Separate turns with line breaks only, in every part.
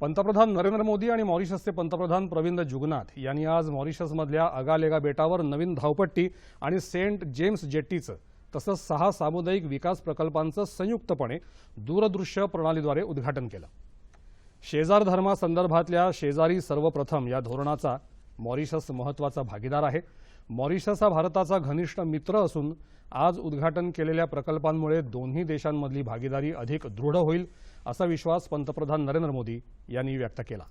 पंतप्रधान नरेंद्र मोदी आणि मॉरिशसचे पंतप्रधान प्रविंद जुगनाथ यांनी आज मॉरिशसमधल्या अगालेगा बेटावर नवीन धावपट्टी आणि सेंट जेम्स जेट्टीचं तसंच सहा सामुदायिक विकास प्रकल्पांचं संयुक्तपणे दूरदृश्य प्रणालीद्वारे उद्घाटन केलं. शेजार धर्मासंदर्भातल्या शेजारी सर्वप्रथम या धोरणाचा मॉरिशस महत्त्वाचा भागीदार आहे. मॉरिशस हा भारताचा घनिष्ठ मित्र असून आज उद्घाटन केलेल्या प्रकल्पांमुळे दोन्ही देशांमधली भागीदारी अधिक दृढ होईल असा विश्वास पंतप्रधान नरेंद्र मोदी यांनी व्यक्त केला.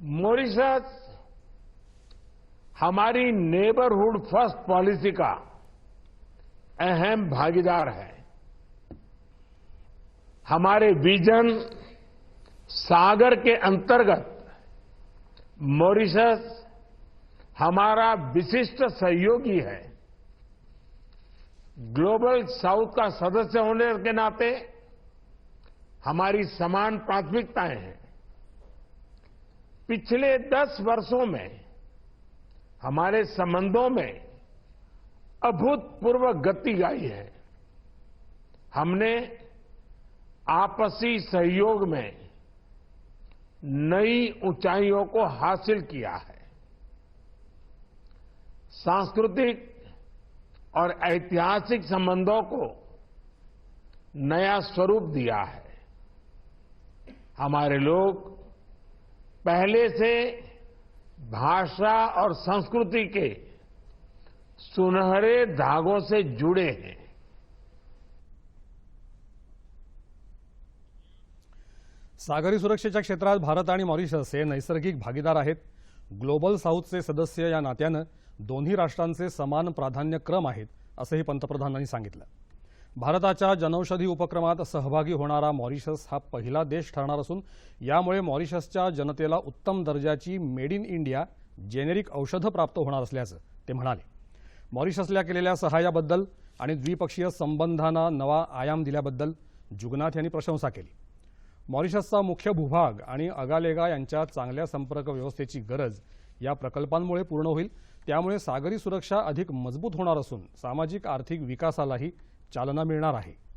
मॉरिशस हमारी नेबरहुड फर्स्ट पॉलिसी का अहम भागीदार है। हमारे विजन सागर के अंतर्गत मॉरिशस हमारा विशिष्ट सहयोगी है। ग्लोबल साउथ का सदस्य होने के नाते हमारी समान प्राथमिकताएँ हैं। पिछले दस वर्षों में हमारे संबंधों में अभूतपूर्व गति आई है। हमने आपसी सहयोग में नई ऊंचाइयों को हासिल किया है। सांस्कृतिक और ऐतिहासिक संबंधों को नया स्वरूप दिया है। हमारे लोग पहले से भाषा और संस्कृति के सुनहरे धागों से जुड़े हैं।
सागरी सुरक्षेच्या क्षेत्रात भारत आणि मॉरिशस हे नैसर्गिक भागीदार आहेत. ग्लोबल साऊथचे सदस्य या नात्यानं दोन्ही राष्ट्रांचे समान प्राधान्यक्रम आहेत असंही पंतप्रधानांनी सांगितलं. भारताच्या जनौषधी उपक्रमात सहभागी होणारा मॉरिशस हा पहिला देश ठरणार असून यामुळे मॉरिशसच्या जनतेला उत्तम दर्जाची मेड इन इंडिया जेनेरिक औषधं प्राप्त होणार असल्याचं ते म्हणाले. मॉरिशसला केलेल्या सहाय्याबद्दल आणि द्विपक्षीय संबंधांना नवा आयाम दिल्याबद्दल जुगनाथ यांनी प्रशंसा केली. मॉरिशसचा मुख्य भूभाग आणि अगालेगा यांच्या चांगल्या संपर्क व्यवस्थेची गरज या प्रकल्पांमुळे पूर्ण होईल. त्यामुळे सागरी सुरक्षा अधिक मजबूत होणार असून सामाजिक आर्थिक विकासालाही चालना मिळणार आहे.